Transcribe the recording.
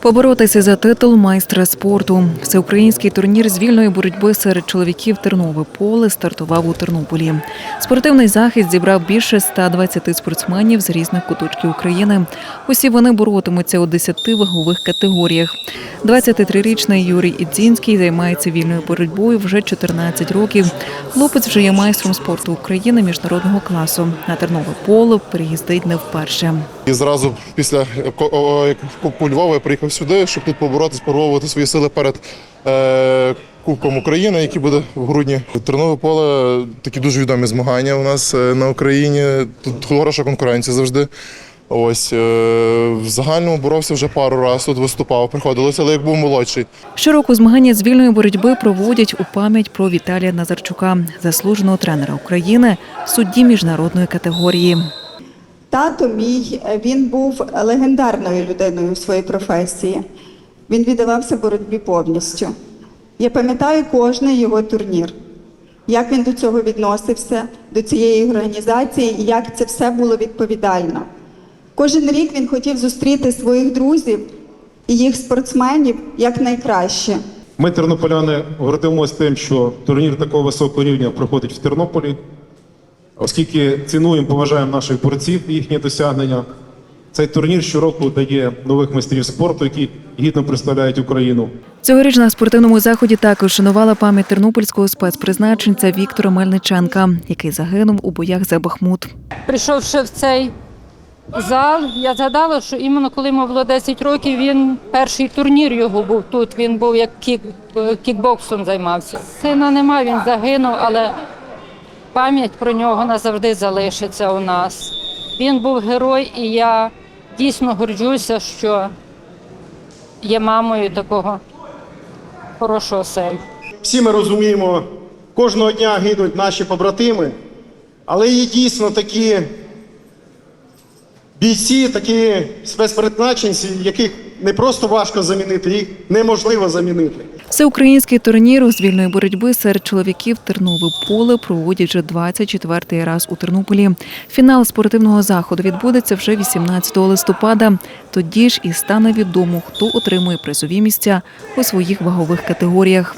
Поборотися за титул майстра спорту. Всеукраїнський турнір з вільної боротьби серед чоловіків Тернове поле стартував у Тернополі. Спортивний захід зібрав більше 120 спортсменів з різних куточків України. Усі вони боротимуться у 10 вагових категоріях. 23-річний Юрій Ідзінський займається вільною боротьбою вже 14 років. Хлопець вже є майстром спорту України міжнародного класу. На Тернове поле приїздить не вперше. І зразу після Кубку Львова я приїхав сюди, щоб тут поборотися, спробувати свої сили перед е, Кубком України, який буде в грудні. Тернове поле такі дуже відомі змагання у нас е, на Україні. Тут хороша конкуренція завжди. Ось е, в загальному боровся вже пару разів тут виступав, приходилося, але як був молодший. Щороку змагання з вільної боротьби проводять у пам'ять про Віталія Назарчука, заслуженого тренера України, судді міжнародної категорії. Тато мій е, він був легендарною людиною в своїй професії. Він віддавався боротьбі повністю. Я пам'ятаю кожний його турнір, як він до цього відносився, до цієї організації, і як це все було відповідально. Кожен рік він хотів зустріти своїх друзів і їх спортсменів якнайкраще. Ми, тернополяни, гордимося тим, що турнір такого високого рівня проходить в Тернополі, оскільки цінуємо, поважаємо наших борців і їхні досягнення. Цей турнір щороку дає нових майстрів спорту, які гідно представляють Україну. Цьогоріч на спортивному заході також шанувала пам'ять тернопільського спецпризначенця Віктора Мельниченка, який загинув у боях за Бахмут. прийшовши в цей зал, я згадала, що іменно коли йому було 10 років, він перший турнір його був тут. Він був як кік, е, кікбоксом займався. Сина нема, він загинув, але пам'ять про нього назавжди залишиться у нас. Він був герой, і я дійсно горджуся, що є мамою такого хорошого сина. Всі ми розуміємо, кожного дня гинуть наші побратими, але є дійсно такі бійці, такі спецпризначенці, яких не просто важко замінити, їх неможливо замінити. Всеукраїнський турнір з вільної боротьби серед чоловіків Тернове поле проводять вже 24-й раз у Тернополі. Фінал спортивного заходу відбудеться вже 18 листопада. Тоді ж і стане відомо, хто отримує призові місця у своїх вагових категоріях.